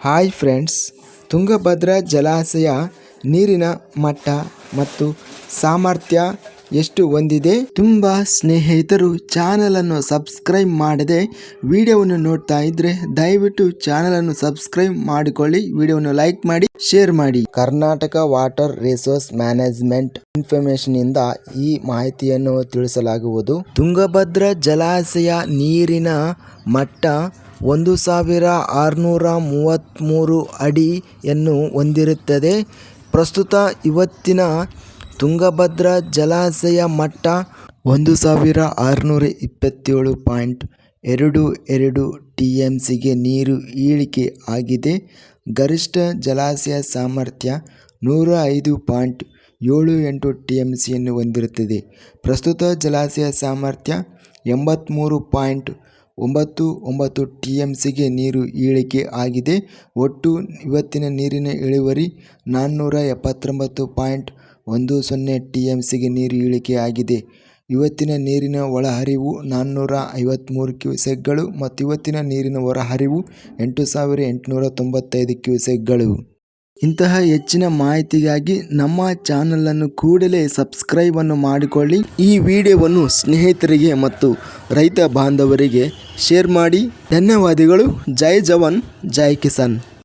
Hi friends Tungabhadra ಜಲಾಶಯ ನೀರಿನ ಮಟ್ಟ ಮತ್ತು ಸಾಮರ್ಥ್ಯ ಎಷ್ಟು ಹೊಂದಿದೆ ತುಂಬ ಸ್ನೇಹಿತರು ಚಾನಲನ್ನು ಸಬ್ಸ್ಕ್ರೈಬ್ ಮಾಡದೆ ವಿಡಿಯೋವನ್ನು ನೋಡ್ತಾ ಇದ್ರೆ ದಯವಿಟ್ಟು ಚಾನಲನ್ನು ಸಬ್ಸ್ಕ್ರೈಬ್ ಮಾಡಿಕೊಳ್ಳಿ, ವಿಡಿಯೋವನ್ನು ಲೈಕ್ ಮಾಡಿ, ಶೇರ್ ಮಾಡಿ. Karnataka water resource management information ಇಂದ ಈ ಮಾಹಿತಿಯನ್ನು ತಿಳಿಸಲಾಗುವುದು. ತುಂಗಭದ್ರಾ ಜಲಾಶಯ ನೀರಿನ ಮಟ್ಟ ಒಂದು ಸಾವಿರ ಆರುನೂರ ಮೂವತ್ತ್ಮೂರು ಅಡಿಯನ್ನು ಹೊಂದಿರುತ್ತದೆ. ಪ್ರಸ್ತುತ ಇವತ್ತಿನ ತುಂಗಭದ್ರಾ ಜಲಾಶಯ ಮಟ್ಟ ಒಂದು ಸಾವಿರ ಆರುನೂರ ಇಪ್ಪತ್ತೇಳು ಪಾಯಿಂಟ್ ಎರಡು ಎರಡು ಟಿ ಎಂ ಸಿಗೆ ನೀರು ಇಳಿಕೆ ಆಗಿದೆ. ಗರಿಷ್ಠ ಜಲಾಶಯ ಸಾಮರ್ಥ್ಯ ನೂರ ಐದು ಪಾಯಿಂಟ್ ಏಳು ಎಂಟು ಟಿ ಎಂ ಸಿಯನ್ನು ಹೊಂದಿರುತ್ತದೆ. ಪ್ರಸ್ತುತ ಜಲಾಶಯ ಸಾಮರ್ಥ್ಯ ಎಂಬತ್ತ್ಮೂರು ಪಾಯಿಂಟ್ ಒಂಬತ್ತು ಒಂಬತ್ತು ಟಿ ಎಂ ಸಿಗೆ ನೀರು ಇಳಿಕೆ ಆಗಿದೆ. ಒಟ್ಟು ಇವತ್ತಿನ ನೀರಿನ ಇಳುವರಿ ನಾನ್ನೂರ ಎಪ್ಪತ್ತೊಂಬತ್ತು ಪಾಯಿಂಟ್ ಒಂದು ಸೊನ್ನೆ ಟಿ ಎಂ ಸಿಗೆ ನೀರು ಇಳಿಕೆ ಆಗಿದೆ. ಇವತ್ತಿನ ನೀರಿನ ಒಳಹರಿವು ನಾನ್ನೂರ ಐವತ್ತ್ಮೂರು ಕ್ಯೂಸೆಕ್ಗಳು ಮತ್ತು ಇವತ್ತಿನ ನೀರಿನ ಹೊರಹರಿವು ಎಂಟು ಸಾವಿರ ಎಂಟುನೂರ ತೊಂಬತ್ತೈದು ಕ್ಯೂಸೆಕ್ಗಳು. ಇಂತಹ ಹೆಚ್ಚಿನ ಮಾಹಿತಿಗಾಗಿ ನಮ್ಮ ಚಾನಲನ್ನು ಕೂಡಲೇ ಸಬ್ಸ್ಕ್ರೈಬನ್ನು ಮಾಡಿಕೊಳ್ಳಿ. ಈ ವಿಡಿಯೋವನ್ನು ಸ್ನೇಹಿತರಿಗೆ ಮತ್ತು ರೈತ ಬಾಂಧವರಿಗೆ ಶೇರ್ ಮಾಡಿ. ಧನ್ಯವಾದಗಳು. ಜೈ ಜವಾನ್, ಜೈ ಕಿಸಾನ್.